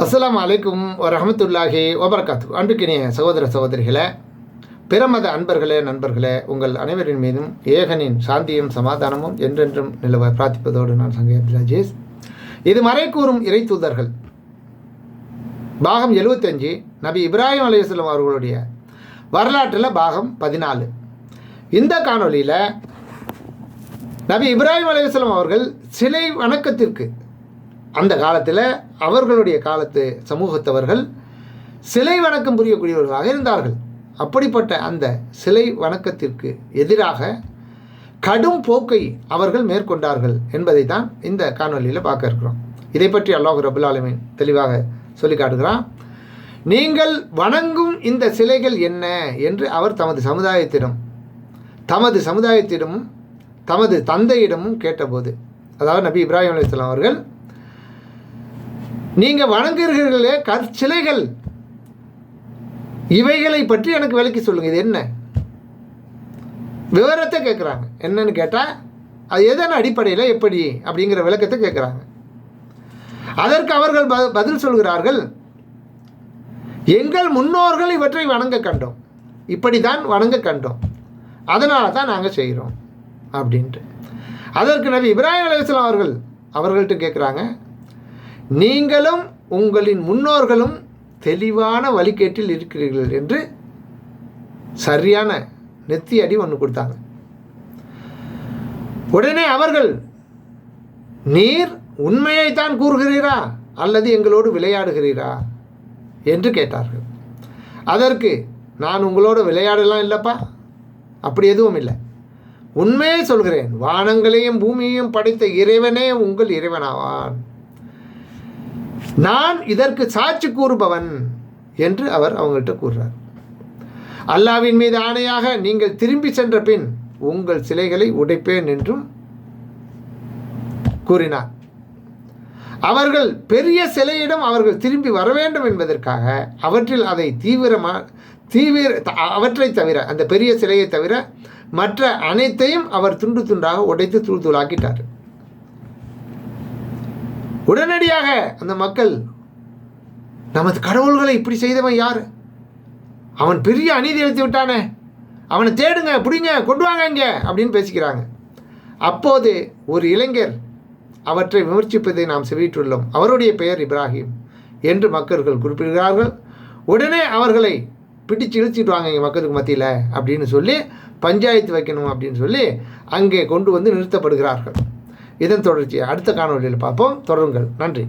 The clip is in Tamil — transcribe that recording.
அஸ்லாம் அலைக்கும் வரமத்துல்லாஹி வபர்காத்து. அன்புக்கினிய சகோதர சகோதரிகளே பிறமத அன்பர்களே நண்பர்களே உங்கள் அனைவரின் மீதும் ஏகனின் சாந்தியும் சமாதானமும் என்றென்றும் நிலவ பிரார்த்திப்பதோடு நான் சங்கை ராஜேஷ் இது மறை கூறும் இறை தூதர்கள். பாகம் எழுபத்தஞ்சு நபி இப்ராஹிம் அலையுஸ்லாம் அவர்களுடைய வரலாற்றில் பாகம் பதினாலு. இந்த காணொளியில் நபி இப்ராஹிம் அலையுஸ்லாம் அவர்கள் சிலை வணக்கத்திற்கு அந்த காலத்தில் அவர்களுடைய காலத்து சமூகத்தவர்கள் சிலை வணக்கம் புரியக்கூடியவர்களாக இருந்தார்கள். அப்படிப்பட்ட அந்த சிலை வணக்கத்திற்கு எதிராக கடும் போக்கை அவர்கள் மேற்கொண்டார்கள் என்பதை தான் இந்த காணொலியில் பார்க்க இருக்கிறோம். இதை பற்றி அல்லாஹ் ரபுல் ஆலமீன் தெளிவாக சொல்லி காட்டுகிறான். நீங்கள் வணங்கும் இந்த சிலைகள் என்ன என்று அவர் தமது சமுதாயத்திடம் தமது சமுதாயத்திடமும் தமது தந்தையிடமும் கேட்டபோது அதாவது நபி இப்ராஹிம் அலையாம் அவர்கள் நீங்கள் வணங்குகிறீர்களே கற்சிலைகள் இவைகளை பற்றி எனக்கு விளக்கி சொல்லுங்கள் இது என்ன? விவரத்தை கேட்குறாங்க என்னன்னு கேட்டால் அது எதன் அடிப்படையில் எப்படி அப்படிங்கிற விளக்கத்தை கேட்குறாங்க அதற்கு அவர்கள் ப பதில் சொல்கிறார்கள் எங்கள் முன்னோர்கள் இவற்றை வணங்க கண்டோம். இப்படி தான் வணங்க கண்டோம். அதனால தான் நாங்கள் செய்கிறோம் அப்படின்ட்டு. அதற்கு நபி இப்ராஹிம் அலையாம் அவர்கள் அவர்கள்ட்ட கேட்குறாங்க நீங்களும் உங்களின் முன்னோர்களும் தெளிவான வழிகேட்டில் இருக்கிறீர்கள் என்று சரியான நெத்தி அடி ஒன்று கொடுத்தாங்க. உடனே அவர்கள் நீர் உண்மையைத்தான் கூறுகிறீரா அல்லது எங்களோடு விளையாடுகிறீரா? என்று கேட்டார்கள். அதற்கு நான் உங்களோட விளையாடலாம் இல்லைப்பா அப்படி எதுவும் இல்லை. உண்மையை சொல்கிறேன் வானங்களையும் பூமியையும் படைத்த இறைவனே உங்கள் இறைவனாவான். நான் இதற்கு சாட்சி கூறுபவன் என்று அவர் அவங்கள்ட்ட கூறுறார். அல்லாவின் மீது ஆணையாக நீங்கள் திரும்பி சென்ற பின் உங்கள் சிலைகளை உடைப்பேன் என்றும் கூறினார். அவர்கள் பெரிய சிலையிடம் அவர்கள் திரும்பி வர வேண்டும் என்பதற்காக அவற்றில் அதை தீவிரமாக தீவிர அவற்றை தவிர அந்த பெரிய சிலையை தவிர மற்ற அனைத்தையும் அவர் துண்டு துண்டாக உடைத்து தூள் தூளாக்கிட்டார். உடனடியாக அந்த மக்கள் நமது கடவுள்களை இப்படி செய்தவன் யார்? அவன் பெரிய அநீதி எழுத்து விட்டானே. அவனை தேடுங்க பிடிங்க கொண்டு வாங்க இங்கே அப்படின்னு பேசிக்கிறாங்க. அப்போது ஒரு இளைஞர் அவற்றை விமர்சிப்பதை நாம் செவிட்டுள்ளோம். அவருடைய பெயர் இப்ராஹிம் என்று மக்கள்கள் குறிப்பிடுகிறார்கள். உடனே அவர்களை பிடிச்சு இழுச்சிட்டு வாங்க இங்கே மக்களுக்கு மத்தியில் அப்படின்னு சொல்லி பஞ்சாயத்து வைக்கணும் அப்படின்னு சொல்லி அங்கே கொண்டு வந்து நிறுத்தப்படுகிறார்கள். இதன் தொடர்ச்சியை அடுத்த காணொலியில் பார்ப்போம். தொடருங்கள். நன்றி.